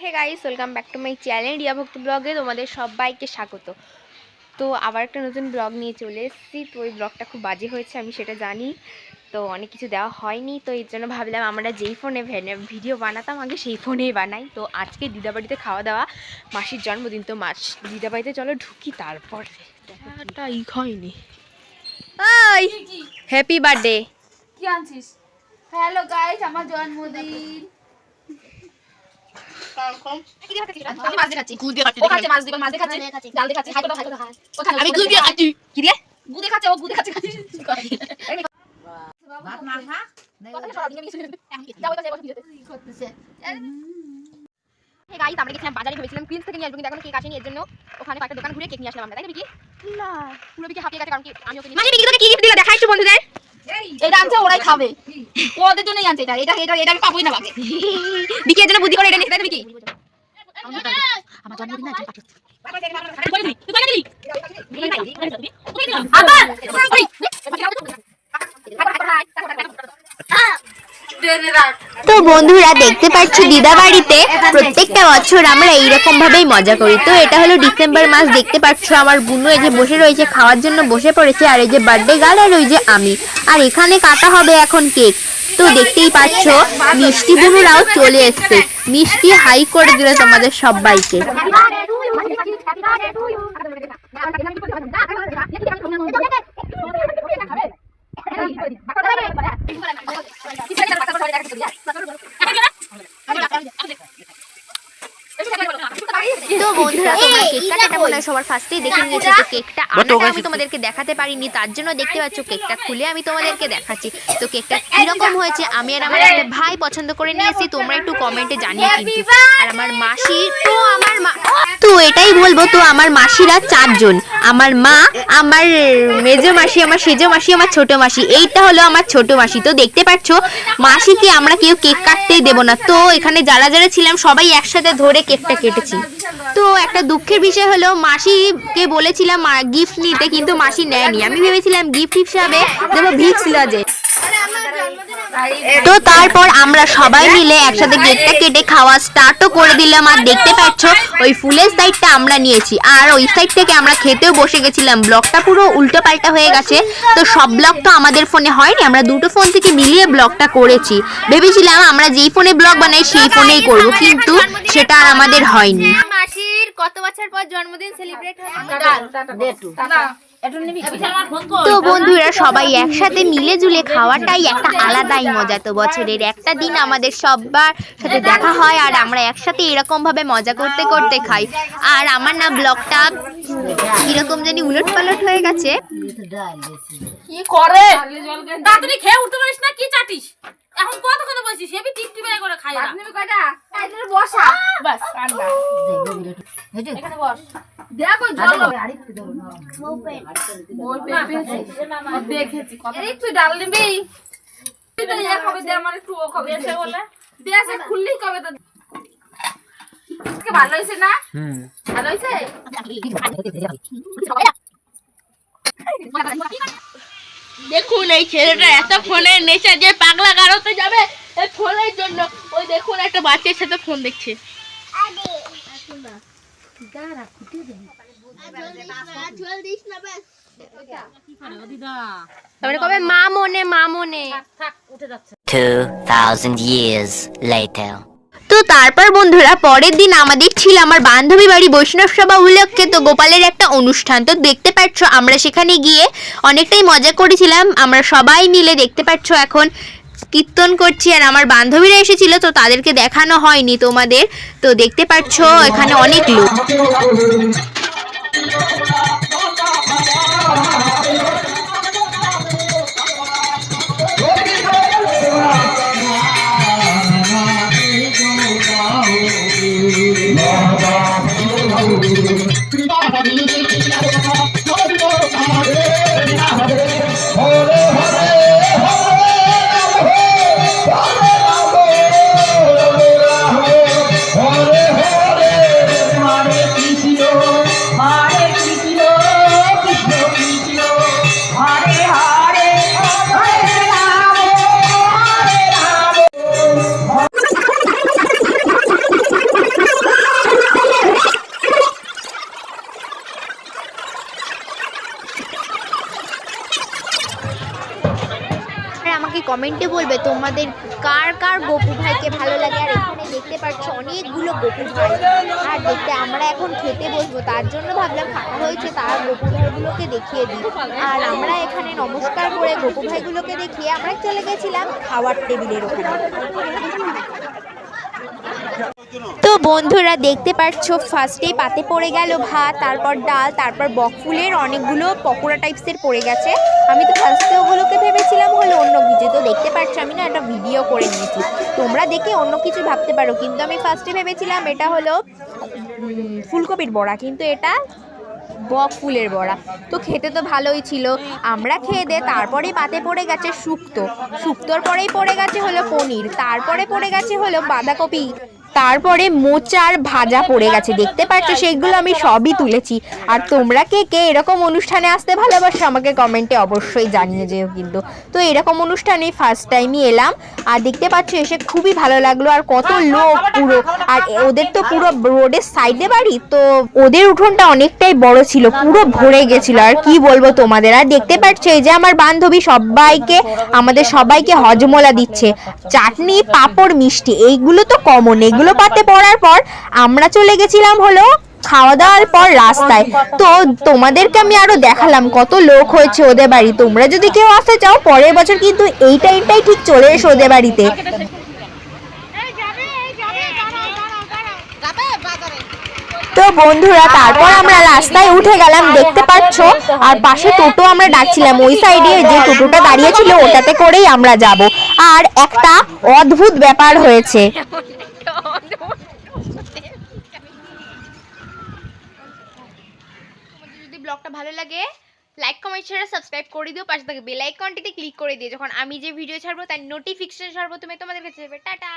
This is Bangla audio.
Hey guys welcome back to my channel Riya Bhakti ব্লগে তোমাদের সবাইকে স্বাগত। তো আবার একটা নতুন ব্লগ নিয়ে চলে এসেছি। তো ওই ব্লগটা খুব বাজে হয়েছে আমি সেটা জানি। তো অনেক কিছু দেওয়া হয়নি। তো এর জন্য ভাবলাম আমরা যেই ফোনে ভিডিও বানাতাম আগে সেই ফোনেই বানাই। তো আজকে দিদাবাড়িতে খাওয়া দাওয়া মাসির জন্মদিন। তো মাস দিদাবাড়িতে চলো ঢুকি তারপর। ই হয়নি। হ্যাপি বার্থডে কি আনছিস? হ্যালো গাইস আমার জন্মদিন। দিয়ে দিয়ে দিয়ে আমি গুদ দিয়ে খাচ্ছি কি গুদে খাচ্ছে ও খাচ্ছে বাজারে নিয়ে কিন্তু এখনও জন্য ওখানে দোকান ঘুরে কেক নিয়ে আসলাম কি আমি কি গিফট দিলা? দেখা একটু বন্ধুদের। এটা আনছে ওরাই খাবে। ওদের জন্যই আনছে এটা এটা এটা এটা আমি পাবোই না বাকে বিকি এর জন্য বুদ্ধি করে এটা নিয়ে তাই না বিকি? আমার জন্মদিন আছে তো বন্ধুরা দেখতে পাচ্ছ দিদা বাড়িতে প্রত্যেকটা বছর আমরা এইরকম ভাবেই মজা করি। তো এটা হলো ডিসেম্বর মাস, দেখতে পাচ্ছ আমার বুনু এই যে বসে রয়েছে, খাওয়ার জন্য বসে পড়েছে, আর এই যে বার্থডে গার্ল আর ওই যে আমি। আর এখানে কাটা হবে এখন কেক তো দেখতেই পাচ্ছ, মিষ্টি বুনুরাও চলে এসছে। মিষ্টি হাই করে দিল তোমাদের সবাইকে। তো বন্ধুরা তোমরা কেক কাটাটা মনে হয় সবার ফার্স্টেই দেখে নিয়েছো তো কেকটা আনাটা আমি তোমাদেরকে দেখাতে পারিনি তার জন্য দেখতে পাচ্ছ কেকটা খুলে আমি তোমাদেরকে দেখাচ্ছি। তো কেকটা কীরকম হয়েছে আমি আর আমার একটা ভাই পছন্দ করে নিয়েছি তোমরা একটু কমেন্টে জানিয়ে কিন্তু আর আমার মাসি তো আমার মা তো এটাই বলব, তো আমার মাসিরা চারজন। আমার মা, আমার মেজো মাসি, আমার সেজো মাসি, আমার ছোট মাসি। এইটা হলো আমার ছোট মাসি। তো দেখতে পাচ্ছ, মাসিকে আমরা কেউ কেক কাটতেই দেবো না। তো এখানে যারা যারা ছিলাম, সবাই একসাথে ধরে কেকটা কেটেছি। তো একটা দুঃখের বিষয় হলো, মাসিকে বলেছিলাম গিফট নিতে। কিন্তু মাসি নেয়নি। আমি ভেবেছিলাম গিফট হিসাবে দেবো ভিক্স লজে। তো তারপর আমরা সবাই মিলে একসাথে কেকটা কেটে খাওয়া স্টার্টও করে দিলাম আর দেখতে পাচ্ছ ওই ফুলের সাইডটা আমরা নিয়েছি আর ওই সাইড থেকে আমরা খেতেও বসে গেছিলাম ব্লগটা পুরো উল্টো পাল্টা হয়ে গেছে তো সব ব্লগ তো আমাদের ফোনে হয়নি আমরা দুটো ফোন থেকে মিলিয়ে ব্লগটা করেছি ভেবেছিলাম আমরা যেই ফোনে ব্লগ বানাই সেই ফোনেই করব কিন্তু সেটা আর আমাদের হয়নি মাসির কত বছর পর জন্মদিন সেলিব্রেট তো বন্ধুরা সবাই একসাথে মিলে জুলে খাওয়াটাই একটা আলাদাই মজা। তো বছরের একটা দিন আমাদের সবার সাথে দেখা হয় আর আমরা একসাথে এরকম ভাবে মজা করতে করতে খাই। আর আমার না ব্লগটা এরকম জানি উলট পালট হয়ে গেছে। কি করে? তাড়াতাড়ি খেয়ে উঠতে পারিস না কি চাটিস? এখন কতক্ষণ বসিস? হেবি টিপটি বেলা করে খাই না তুমি কয়টা? তাইলে বসা। বাস এখানে বস। দেখো জল। বল পেয়েছি দেখেছি। আরে একটু ডাল নিবি ইয়া খাবে দে আমার একটু ও খাবে। দেশে বলে? দেশে খুললেই কবে তো। ভালো হয়েছে না? হুম। ভালো হয়েছে? দেখুন এই ছেলেটা এত ফোনের নেশা যে পাগলা গারোতে যাবে এই ফোনের জন্য। ওই দেখুন একটা বাচ্চার সাথে ফোন দেখছে। তারপরে কবে? মা মনে মা মনে 2,000 years later. তো তারপর বন্ধুরা পরের দিন আমাদের ছিল আমার বান্ধবী বাড়ি বৈষ্ণব সভা উপলক্ষে। তো গোপালের একটা অনুষ্ঠান। তো দেখতে পাচ্ছ আমরা সেখানে গিয়ে অনেকটাই মজা করেছিলাম। আমরা সবাই মিলে দেখতে পাচ্ছ এখন কীর্তন করছি। আর আমার বান্ধবীরা এসেছিল তো তাদেরকে দেখানো হয়নি তোমাদের। তো দেখতে পাচ্ছ এখানে অনেক লোক। Thank you. কমেন্টে বলবে? তোমাদের কার কার গপু ভাইকে ভালো লাগে? আর এখানে দেখতে পাচ্ছ অনেকগুলো গপু ভাই। আর দেখতে আমরা এখন খেতে বসবো। তার জন্য ভাবলাম ফাঁকা হয়েছে, তার গপু ভাইগুলোকে দেখিয়ে দিই। আর আমরা এখানে নমস্কার করে গপু ভাইগুলোকে দেখিয়ে আমরা চলে গেছিলাম খাওয়ার টেবিলের ওখানে। তো বন্ধুরা, দেখতে পাচ্ছ ফার্স্টেই পাতে পড়ে গেল ভাত, তারপর ডাল, তারপর বকফুলের অনেকগুলো পকোড়া টাইপসের পড়ে গেছে। আমি তো ফার্স্টে ওগুলোকে ভেবেছিলাম হলো পাচ্ছ আমি না একটা ভিডিও করে নিয়েছি। তোমরা দেখে অন্য কিছু ভাবতে পারো, কিন্তু আমি ফার্স্টে ভেবেছিলাম এটা হলো ফুলকপির বড়া, কিন্তু এটা বক ফুলের বড়া। তো খেতে তো ভালোই ছিল। আমরা খেয়ে দে তারপরে পাতে পড়ে গেছে শুক্তো। শুক্তোর পরেই পড়ে গেছে হলো পনির, তারপরে পড়ে গেছে হলো বাঁধাকপি। তারপরে মোচার ভাজা পড়ে গেছে। দেখতে পাচ্ছ, সেগুলো আমি সবই তুলেছি। আর তোমরা কে কে এরকম অনুষ্ঠানে আসতে ভালোবাসো, আমাকে কমেন্টে অবশ্যই জানিয়ে যেও কিন্তু। তো এরকম অনুষ্ঠানে ফার্স্ট টাইমই এলাম। আর দেখতে পাচ্ছ, এসে খুবই ভালো লাগল। আর কত লোক পুরো। আর ওদের তো পুরো রোডের সাইডে বাড়ি, তো ওদের উঠোনটা অনেকটাই বড় ছিল, পুরো ভরে গেছিল। আর কি বলব তোমাদের? আর দেখতে পাচ্ছ, এই যে আমার বান্ধবী সবাইকে, আমাদের সবাইকে হজমলা দিচ্ছে। চাটনি, পাঁপড়, মিষ্টি, এইগুলো তো কমন এগুলো পাতে পড়ার পর আমরা চলে গেছিলাম হলো খাওয়া দাওয়ার পর রাস্তায়। তো তোমাদেরকে আমি আরও দেখালাম কত লোক হয়েছে ওদের বাড়ি। তোমরা যদি কেউ আসতে চাও, পরের বছর কিন্তু এই টাইমটাই ঠিক চলে এসো ওদের বাড়িতে। তো বন্ধুরা, তারপর আমরা রাস্তায় উঠে গেলাম, দেখতে পাচ্ছ? আর পাশে টোটো আমরা ডাকছিলাম। ওই সাইডে যে টোটোটা দাঁড়িয়ে ছিল, ওটাতে করেই আমরা যাব। আর একটা অদ্ভুত ব্যাপার হয়েছে তোমাদের যদি ব্লগটা ভালো লাগে লাইক কমেন্ট শেয়ার সাবস্ক্রাইব করে দিও। পাশে থেকে বেল আইকনটিতে ক্লিক করে দিও। যখন আমি যে ভিডিও ছাড়বো, তার নোটিফিকেশন তুমি তোমাদের কাছে যাবে। টাটা!